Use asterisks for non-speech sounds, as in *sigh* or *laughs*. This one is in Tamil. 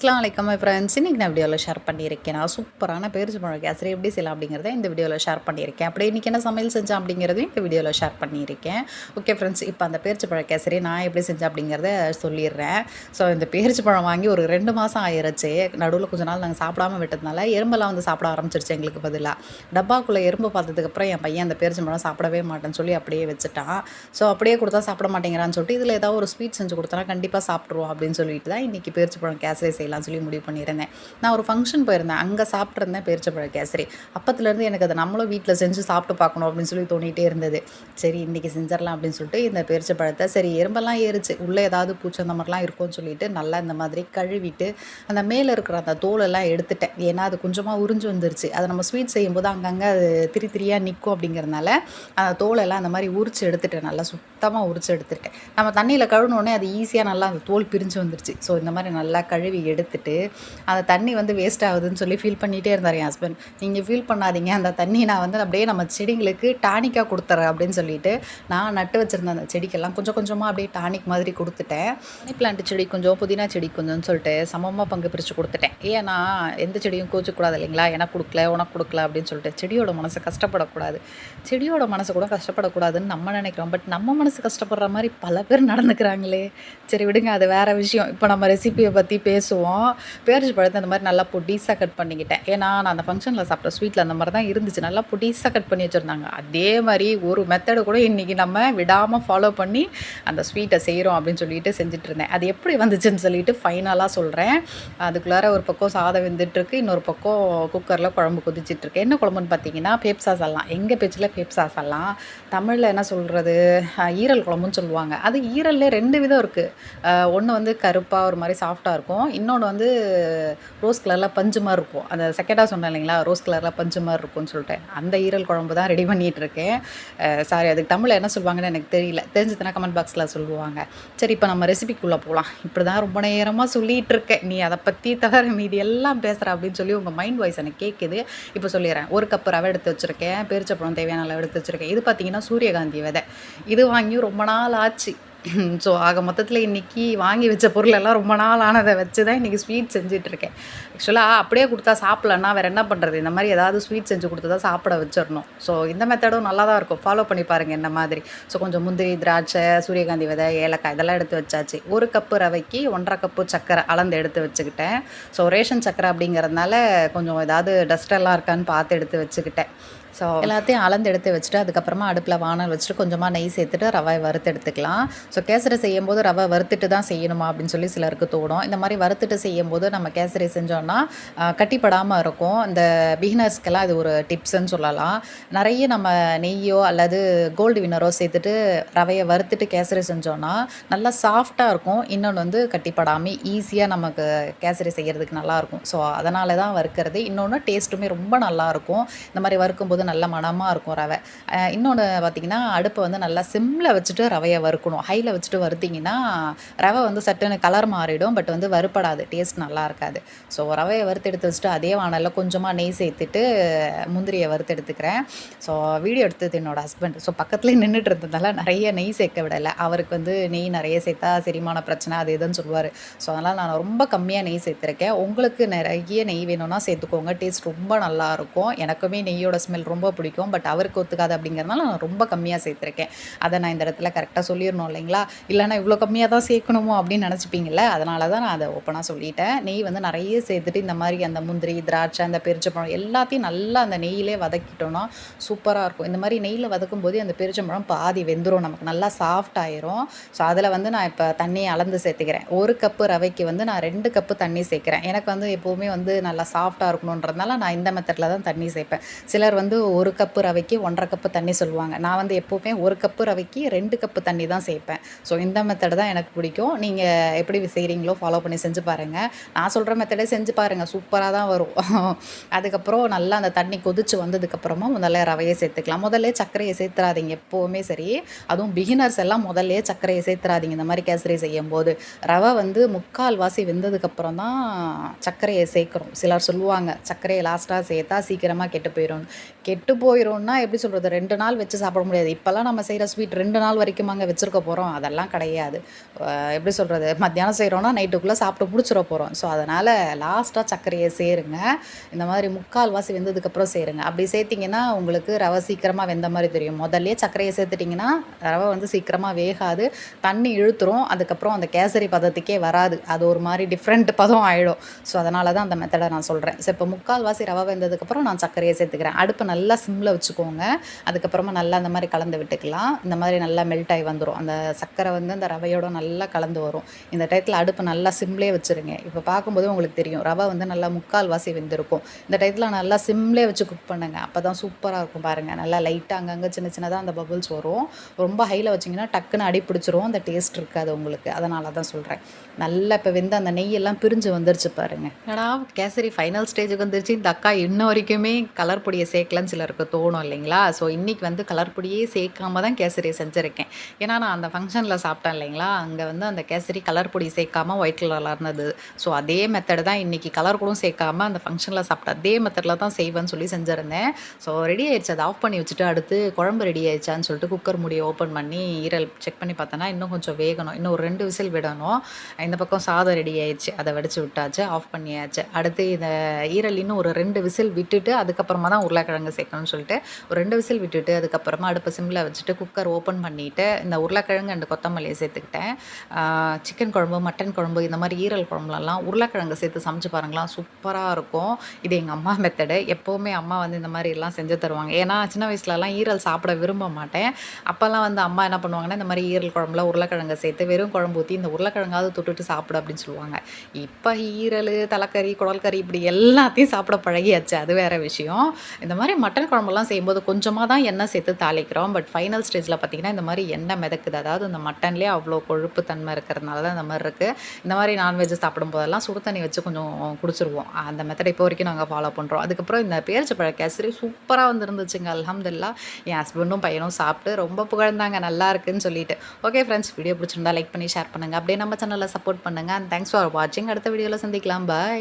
அஸ்லாம் வலைக்கம் ஃப்ரெண்ட்ஸ் இன்றைக்கி நான் வீடியோவில் ஷேர் பண்ணியிருக்கேன். நான் சூப்பரான பேரிச்சு பழம் கேசரி எப்படி செய்யலாம் அப்படிங்கிறத இந்த வீடியோவில் ஷேர் பண்ணியிருக்கேன். அப்படியே இன்றைக்கி என்ன சமையல் செஞ்சேன் அப்படிங்கிறதையும் இந்த வீடியோவில் ஷேர் பண்ணியிருக்கேன். ஓகே ஃப்ரெண்ட்ஸ் இப்போ அந்த பேரிச்சு பழம் கேசரி நான் எப்படி செஞ்சேன் அப்படிங்கிறத சொல்லிடுறேன். ஸோ இந்த பேரிச்சு பழம் வாங்கி ஒரு ரெண்டு மாதம் ஆயிடுச்சு நடுவில் கொஞ்ச நாள் நாங்கள் சாப்பிடாம விட்டதுனால எறும்பெல்லாம் வந்து சாப்பிட ஆரம்பிச்சிருச்சு எங்களுக்கு பதிலாக டப்பாக்குள்ளே எறும்பு பார்த்ததுக்கப்புறம் என் பையன் அந்த பேரிச்சு பழம் சாப்பிடவே மாட்டேன்னு சொல்லி அப்படியே வச்சுட்டான். ஸோ அப்படியே கொடுத்தா சாப்பிட மாட்டேங்கிறான்னு சொல்லிட்டு இதில் ஏதாவது ஒரு ஸ்வீட் செஞ்சு கொடுத்தனா கண்டிப்பாக சாப்பிட்ருவோம் அப்படின்னு சொல்லிட்டு தான் இன்றைக்கி பேரிச்சு பழம் கேசரி செய்யலாம் சொல்லி முடிவு பண்ணியிருந்தேன். நான் ஒரு ஃபங்க்ஷன் போயிருந்தேன். அங்கே சாப்பிட்ருந்தேன் பேரிச்சப்பழ கேசரி. அப்பத்துலேருந்து எனக்கு அதை நம்மளும் வீட்டில் செஞ்சு சாப்பிட்டு பார்க்கணும் அப்படின்னு சொல்லி தோண்டிகிட்டே இருந்தது. சரி இன்றைக்கி செஞ்சிடலாம் அப்படின்னு சொல்லிட்டு இந்த பேரிச்சப்பழத்தை சரி எறும்பெல்லாம் ஏறிச்சு. உள்ளே ஏதாவது பூச்சி அந்த மாதிரிலாம் இருக்கும்னு சொல்லிட்டு நல்லா இந்த மாதிரி கழுவிட்டு அந்த மேலே இருக்கிற அந்த தோலெல்லாம் எடுத்துட்டேன். ஏன்னா அது கொஞ்சமாக உறிஞ்சு வந்துருச்சு. அதை நம்ம ஸ்வீட் செய்யும்போது அங்கங்கே அது திரி திரியாக நிற்கும் அப்படிங்கிறதுனால அந்த தோலெல்லாம் அந்த மாதிரி உரிச்சு எடுத்துட்டேன். நல்லா சுத்தமாக உரிச்சு எடுத்துட்டேன். நம்ம தண்ணியில் கழுவினோடனே அது ஈஸியாக நல்லா அந்த தோல் பிரிஞ்சு வந்துருச்சு. ஸோ இந்த மாதிரி நல்லா கழுவி எடுத்துட்டு அந்த தண்ணி வந்து வேஸ்ட் ஆகுதுன்னு சொல்லி ஃபீல் பண்ணிகிட்டே இருந்தார் என் ஹஸ்பண்ட் நீங்கள் ஃபீல் பண்ணாதீங்க அந்த தண்ணி நான் வந்து அப்படியே நம்ம செடிங்களுக்கு டானிக்காக கொடுத்துறேன் அப்படின்னு சொல்லிட்டு நான் நட்டு வச்சுருந்தேன் அந்த செடிக்கெல்லாம் கொஞ்சம் கொஞ்சமாக அப்படியே டானிக் மாதிரி கொடுத்துட்டேன். மணி பிளான்ட் செடி கொஞ்சம் புதினா செடி கொஞ்சம்னு சொல்லிட்டு சமமாக பங்கு பிரித்து கொடுத்துட்டேன். ஏன்னா எந்த செடியும் கூச்சக்கூடாது இல்லைங்களா? எனக்கு கொடுக்கல உனக்கு கொடுக்கல அப்படின்னு சொல்லிட்டு செடியோட மனசை கஷ்டப்படக்கூடாது. செடியோட மனசை கூட கஷ்டப்படக்கூடாதுன்னு நம்ம நினைக்கிறோம். பட் நம்ம மனசு கஷ்டப்படுற மாதிரி பல பேர் நடந்துக்கிறாங்களே. சரி விடுங்க அது வேறு விஷயம். இப்போ நம்ம ரெசிபியை பற்றி பேசுவோம். பேரிச்சு பழத்தை அந்த மாதிரி நல்லா பொடிசாக கட் பண்ணிக்கிட்டேன். ஏன்னா நான் அந்த ஃபங்க்ஷனில் சாப்பிட்ட ஸ்வீட்டில் அந்த மாதிரி தான் இருந்துச்சு. நல்லா பொடிசாக கட் பண்ணி வச்சுருந்தாங்க. அதே மாதிரி ஒரு மெத்தடு கூட இன்றைக்கி நம்ம விடாமல் ஃபாலோ பண்ணி அந்த ஸ்வீட்டை செய்கிறோம் அப்படின்னு சொல்லிட்டு செஞ்சுட்டு இருந்தேன் அது எப்படி வந்துச்சுன்னு சொல்லிட்டு ஃபைனலாக சொல்கிறேன் அதுக்குள்ளார ஒரு பக்கம் சாதம் வெந்துட்டுருக்கு. இன்னொரு பக்கம் குக்கரில் குழம்பு கொதிச்சிட்ருக்கு என்ன குழம்புன்னு பார்த்தீங்கன்னா பேப்சா சால்லாம் எங்கள் பேச்சில் பேப்சா சால்லாம் தமிழில் என்ன சொல்கிறது ஈரல் குழம்புன்னு சொல்லுவாங்க. அது ஈரல்லே ரெண்டு விதம் இருக்குது ஒன்று வந்து கருப்பாக ஒரு மாதிரி சாஃப்டாக இருக்கும். இன்னும் இன்னொன்று வந்து ரோஸ் கலரில் பஞ்சு மாதிரி இருக்கும். அந்த செகண்டாக சொன்னேன் இல்லைங்களா? ரோஸ் கலரில் பஞ்சு மாதிரி இருக்கும்னு சொல்லிட்டு. அந்த ஈரல் குழம்பு தான் ரெடி பண்ணிகிட்டு இருக்கேன் சாரி அதுக்கு தமிழில் என்ன சொல்லுவாங்கன்னு எனக்கு தெரியல. தெரிஞ்சதுன்னா கமெண்ட் பாக்ஸில் சொல்லுவாங்க. சரி இப்போ நம்ம ரெசிபிக்குள்ளே போகலாம் இப்படி தான் ரொம்ப நேரமாக சொல்லிகிட்டு இருக்கேன் நீ அதை பற்றி தவிர மீதி எல்லாம் பேசுகிற அப்படின்னு சொல்லி உங்கள் மைண்ட் வாய்ஸ் எனக்கு கேட்குது இப்போ சொல்லிடுறேன். ஒரு கப் ரவை எடுத்து வச்சுருக்கேன். பெருச்சப்பழம் தேவையான அளவு எடுத்து வச்சுருக்கேன். இது பார்த்தீங்கன்னா சூரியகாந்தி விதை. இது வாங்கி ரொம்ப நாள் ஆச்சு. *clears throat* ஸோ ஆக மொத்தத்தில் இன்றைக்கி வாங்கி வச்ச பொருள் எல்லாம் ரொம்ப நாள் ஆனதை வச்சு தான் இன்றைக்கி ஸ்வீட் செஞ்சிட்ருக்கேன். ஆக்சுவலாக அப்படியே கொடுத்தா சாப்பிட்லன்னா வேறு என்ன பண்ணுறது இந்த மாதிரி ஏதாவது ஸ்வீட் செஞ்சு கொடுத்து தான் சாப்பிட வச்சிடணும். ஸோ இந்த மெத்தடும் நல்லா தான் இருக்கும். ஃபாலோ பண்ணி பாருங்கள் என்ன மாதிரி. ஸோ கொஞ்சம் முந்திரி திராட்சை சூரியகாந்தி விதை ஏலக்காய் இதெல்லாம் எடுத்து வச்சாச்சு. ஒரு கப்பு ரவைக்கு ஒன்றரை கப்பு சக்கரை அளந்து எடுத்து வச்சுக்கிட்டேன். ஸோ ரேஷன் சக்கரை அப்படிங்கிறதுனால கொஞ்சம் ஏதாவது டஸ்டெல்லாம் இருக்கான்னு பார்த்து எடுத்து வச்சுக்கிட்டேன். ஸோ எல்லாத்தையும் அளந்து எடுத்து வச்சுட்டு அதுக்கப்புறமா அடுப்பில் வானல் வச்சுட்டு கொஞ்சமாக நெய் சேர்த்துட்டு ரவை வறுத்து எடுத்துக்கலாம் ஸோ கேசரி செய்யும் போது ரவை வறுத்துட்டு தான் செய்யணுமா அப்படின்னு சொல்லி சிலருக்கு தோணும். இந்த மாதிரி வறுத்துட்டு செய்யும் போது நம்ம கேசரி செஞ்சோன்னா கட்டிப்படாமல் இருக்கும். இந்த பிகினர்ஸ்க்கெல்லாம் இது ஒரு டிப்ஸ்ன்னு சொல்லலாம். நிறைய நம்ம நெய்யோ அல்லது கோல்டு வினரோ சேர்த்துட்டு ரவையை வறுத்துட்டு கேசரி செஞ்சோன்னா நல்லா சாஃப்டாக இருக்கும். இன்னொன்று வந்து கட்டிப்படாமல் ஈஸியாக நமக்கு கேசரி செய்கிறதுக்கு நல்லாயிருக்கும் ஸோ அதனால தான் வறுக்கிறது. இன்னொன்று டேஸ்ட்டுமே ரொம்ப நல்லாயிருக்கும் இந்த மாதிரி வறுக்கும்போது போது நல்ல மணமாக இருக்கும் ரவை. இன்னொன்று பார்த்திங்கன்னா அடுப்பை வந்து நல்லா சிம்மில் வச்சுட்டு ரவையை வறுக்கணும். ஹையில் வச்சுட்டு வறுத்திங்கன்னா ரவை வந்து சட்டுன்னு கலர் மாறிடும் பட் வந்து வறுப்படாது. டேஸ்ட் நல்லா இருக்காது. ஸோ ரவையை வறுத்து எடுத்து வச்சுட்டு அதே வானலில் கொஞ்சமாக நெய் சேர்த்துட்டு முந்திரியை வறுத்து எடுத்துக்கிறேன். ஸோ வீடியோ எடுத்தது என்னோடய ஹஸ்பண்ட் ஸோ பக்கத்துலேயே நின்றுட்டு இருந்ததால நிறைய நெய் சேர்க்க விடலை. அவருக்கு வந்து நெய் நிறைய சேர்த்தா செரிமான பிரச்சனை அது எதுன்னு சொல்லுவார். ஸோ அதனால் நான் ரொம்ப கம்மியாக நெய் சேர்த்துருக்கேன். உங்களுக்கு நிறைய நெய் வேணும்னா சேர்த்துக்கோங்க. டேஸ்ட் ரொம்ப நல்லாயிருக்கும் எனக்குமே நெய்யோட ஸ்மெல் ரொம்ப பிடிக்கும். பட் அவருக்கு ஒத்துக்காது அப்படிங்கிறதுனால நான் ரொம்ப கம்மியாக சேர்த்துருக்கேன். அதை நான் இந்த இடத்துல கரெக்டாக சொல்லிடணும் இல்லைங்களா? இல்லைனா இவ்வளோ கம்மியாக தான் சேர்க்கணுமோ அப்படின்னு நினச்சிப்பீங்கள அதனால தான் நான் அதை ஓப்பனாக சொல்லிட்டேன். நெய் வந்து நிறைய சேர்த்துட்டு இந்த மாதிரி அந்த முந்திரி திராட்சை அந்த பெருச்சப்பழம் எல்லாத்தையும் நல்லா அந்த நெய்யிலே வதக்கிட்டோன்னா சூப்பராக இருக்கும். இந்த மாதிரி நெய்யில் வதக்கும் போது அந்த பெருச்சம்பழம் பாதி வெந்துடும் நமக்கு. நல்லா சாஃப்ட் ஆயிரும். ஸோ அதில் வந்து நான் இப்போ தண்ணியை அளந்து சேர்த்துக்கிறேன். ஒரு கப்பு ரவைக்கு வந்து நான் ரெண்டு கப்பு தண்ணி சேர்க்குறேன். எனக்கு வந்து எப்போவுமே வந்து நல்லா சாஃப்டாக இருக்கணுன்றதுனால நான் இந்த மெத்தடில் தான் தண்ணி சேர்ப்பேன். சிலர் வந்து ஒரு கப்பு ரவைக்கு ஒன்றரை கப்பு தண்ணி சொல்லுவாங்க. நான் வந்து எப்போவுமே ஒரு கப்பு ரவைக்கு ரெண்டு கப்பு தண்ணி தான் சேர்ப்பேன். ஸோ இந்த மெத்தடு தான் எனக்கு பிடிக்கும். நீங்கள் எப்படி செய்கிறீங்களோ ஃபாலோ பண்ணி செஞ்சு பாருங்கள் நான் சொல்கிற மெத்தடே செஞ்சு பாருங்கள் சூப்பராக தான் வரும். *laughs* அதுக்கப்புறம் நல்லா அந்த தண்ணி கொதிச்சு வந்ததுக்கப்புறமா முதல்ல ரவையை சேர்த்துக்கலாம். முதல்ல சர்க்கரையை சேர்த்துறாதீங்க எப்போவுமே சரி. அதுவும் பிகினர்ஸ் எல்லாம் முதல்ல சர்க்கரையை சேர்த்துறாதீங்க. இந்த மாதிரி கேசரி செய்யும் போது ரவை வந்து முக்கால் வாசி வெந்ததுக்கப்புறம் தான் சர்க்கரையை சேர்க்குறோம். சிலர் சொல்லுவாங்க சர்க்கரையை லாஸ்ட்டாக சேர்த்தா சீக்கிரமாக கெட்டு போயிடும் கெட்டு போயிடும்னா எப்படி சொல்கிறது ரெண்டு நாள் வச்சு சாப்பிட முடியாது. இப்போல்லாம் நம்ம செய்கிற ஸ்வீட் ரெண்டு நாள் வரைக்குமாங்க வச்சுருக்க போகிறோம் அதெல்லாம் கிடையாது. எப்படி சொல்கிறது மத்தியானம் செய்கிறோன்னா நைட்டுக்குள்ளே சாப்பிட்டு முடிச்சிட போகிறோம் ஸோ அதனால் லாஸ்ட்டாக சர்க்கரையை சேருங்க. இந்த மாதிரி முக்கால் வாசி வெந்ததுக்கப்புறம் சேருங்க. அப்படி சேர்த்திங்கன்னா உங்களுக்கு ரவை சீக்கிரமாக வெந்த மாதிரி தெரியும். முதல்லே சர்க்கரையை சேர்த்துட்டிங்கன்னா ரவை வந்து சீக்கிரமாக வேகாது. தண்ணி இழுத்துரும். அதுக்கப்புறம் அந்த கேசரி பதத்துக்கே வராது. அது ஒரு மாதிரி டிஃப்ரெண்ட் பதம் ஆகிடும் ஸோ அதனால தான் அந்த மெத்தடை நான் சொல்கிறேன் ஸோ இப்போ முக்கால் வாசி ரவை வெந்ததுக்கப்புறம் நான் சர்க்கரையை சேர்த்துக்கிறேன். அடுப்பு நல்லா நல்லா சிம்மில் வச்சுக்கோங்க. அதுக்கப்புறமா நல்லா அந்த மாதிரி கலந்து விட்டுக்கலாம். இந்த மாதிரி நல்லா மெல்ட் ஆகி வந்துடும் அந்த சர்க்கரை வந்து அந்த ரவையோட நல்லா கலந்து வரும். இந்த டயத்தில் அடுப்பு நல்லா சிம்லேயே வச்சுருங்க. இப்போ பார்க்கும்போது உங்களுக்கு தெரியும். ரவை வந்து நல்லா முக்கால் வாசி வெந்திருக்கும். இந்த டயத்தில் நல்லா சிம்லேயே வச்சு குக் பண்ணுங்க. அப்போ தான் சூப்பராக இருக்கும் பாருங்கள் நல்லா லைட்டாக அங்கங்கே சின்ன சின்னதாக அந்த பபுள்ஸ் வரும். ரொம்ப ஹையில் வச்சிங்கன்னா டக்குன்னு அடி பிடிச்சிரும். அந்த டேஸ்ட் இருக்காது உங்களுக்கு. அதனால தான் சொல்கிறேன் நல்லா இப்போ வெந்து அந்த நெய்யெல்லாம் பிரிஞ்சு வந்துருச்சு பாருங்க. ஏன்னா கேசரி ஃபைனல் ஸ்டேஜுக்கு வந்துருச்சு. இந்த அக்கா இன்ன வரைக்குமே கலர் பொடியை சேர்க்கலன்னு சிலருக்கு தோணும் இல்லைங்களா? ஸோ இன்றைக்கி வந்து கலர் பொடியே சேர்க்காம தான் கேசரி செஞ்சுருக்கேன். ஏன்னா நான் அந்த ஃபங்க்ஷனில் சாப்பிட்டேன் இல்லைங்களா? அங்கே வந்து அந்த கேசரி கலர் பொடி சேர்க்காம ஒயிட் கலரில் இருந்தது. ஸோ அதே மெத்தடு தான் இன்றைக்கி கலர் கூட சேர்க்காம அந்த ஃபங்க்ஷனில் சாப்பிட்ட அதே மெத்தடில் தான் செய்வேன்னு சொல்லி செஞ்சுருந்தேன். ஸோ ரெடி ஆயிடுச்சு. அதை ஆஃப் பண்ணி வச்சுட்டு அடுத்து குழம்பு ரெடி ஆயிடுச்சான்னு சொல்லிட்டு குக்கர் முடியை ஓப்பன் பண்ணி ஈரல் செக் பண்ணி பார்த்தோன்னா இன்னும் கொஞ்சம் வேகணும். இன்னும் ஒரு ரெண்டு விசில் விடணும். இந்த பக்கம் சாதம் ரெடி ஆயிடுச்சு. அதை வடித்து விட்டாச்சு. ஆஃப் பண்ணியாச்சு. அடுத்து இந்த ஈரல் இன்னும் ஒரு ரெண்டு விசில் விட்டுட்டு அதுக்கப்புறமா தான் உருளைக்கிழங்கு சேர்க்கணும்னு சொல்லிட்டு ஒரு ரெண்டு விசில் விட்டுட்டு அதுக்கப்புறமா அடுப்பு சிம்மில் வச்சுட்டு குக்கர் ஓப்பன் பண்ணிவிட்டு இந்த உருளைக்கிழங்கு அண்டு கொத்தமல்லியை சேர்த்துக்கிட்டேன். சிக்கன் குழம்பு மட்டன் குழம்பு இந்த மாதிரி ஈரல் குழம்புலலாம் உருளைக்கிழங்கு சேர்த்து சமைச்சு பாருங்களாம் சூப்பராக இருக்கும். இது எங்கள் அம்மா மெத்தடு எப்போவுமே அம்மா வந்து இந்த மாதிரி எல்லாம் செஞ்சு தருவாங்க. ஏன்னா சின்ன வயசுலலாம் ஈரல் சாப்பிட விரும்ப மாட்டேன். அப்போல்லாம் வந்து அம்மா என்ன பண்ணுவாங்கன்னா இந்த மாதிரி ஈரல் குழம்புல உருளைக்கிழங்கு சேர்த்து வெறும் குழம்பு ஊற்றி இந்த உருளைக்கிழங்காவது தொட்டுட்டு சாப்பிடு அப்படின்னு சொல்லுவாங்க. இப்போ ஈரல் தலைக்கறி குடல் கறி இப்படி எல்லாத்தையும் சாப்பிட பழகியாச்சு. அது வேற விஷயம். இந்த மாதிரி மட்டன் குழம்புலாம் செய்யும்போது கொஞ்சமாக தான் எண்ணெய் சேர்த்து தாளிக்கிறோம். பட் ஃபைனல் ஸ்டேஜில் பார்த்தீங்கன்னா இந்த மாதிரி எண்ணெய் மிதக்குது. அதாவது இந்த மட்டன்லேயே அவ்வளோ கொழுப்பு தன்மை இருக்கிறதுனால தான் இந்த மாதிரி இருக்குது இந்த மாதிரி நான்வெஜ் சாப்பிடும் போதெல்லாம் சுடு தண்ணி வச்சு கொஞ்சம் குடிச்சிருவோம். அந்த மெத்தடை இப்போ வரைக்கும் நாங்கள் ஃபாலோ பண்ணுறோம் அதுக்கப்புறம் இந்த பேரிச்சப்பழ கேசரி சூப்பராக வந்துருந்துச்சுங்க. அலமதுல்லா என் ஹஸ்பண்டும் பையனும் சாப்பிட்டு ரொம்ப புகழ்ந்தாங்க. நல்லா இருக்குன்னு சொல்லிட்டு. ஓகே ஃப்ரெண்ட்ஸ் வீடியோ பிடிச்சிருந்தா லைக் பண்ணி ஷேர் பண்ணுங்கள் அப்படியே நம்ம சேனலில் சப்போர்ட் பண்ணுங்கள் அண்ட் தேங்க்ஸ் ஃபார் வாட்சிங் அடுத்த வீடியோவில் சந்திக்கலாம். பாய்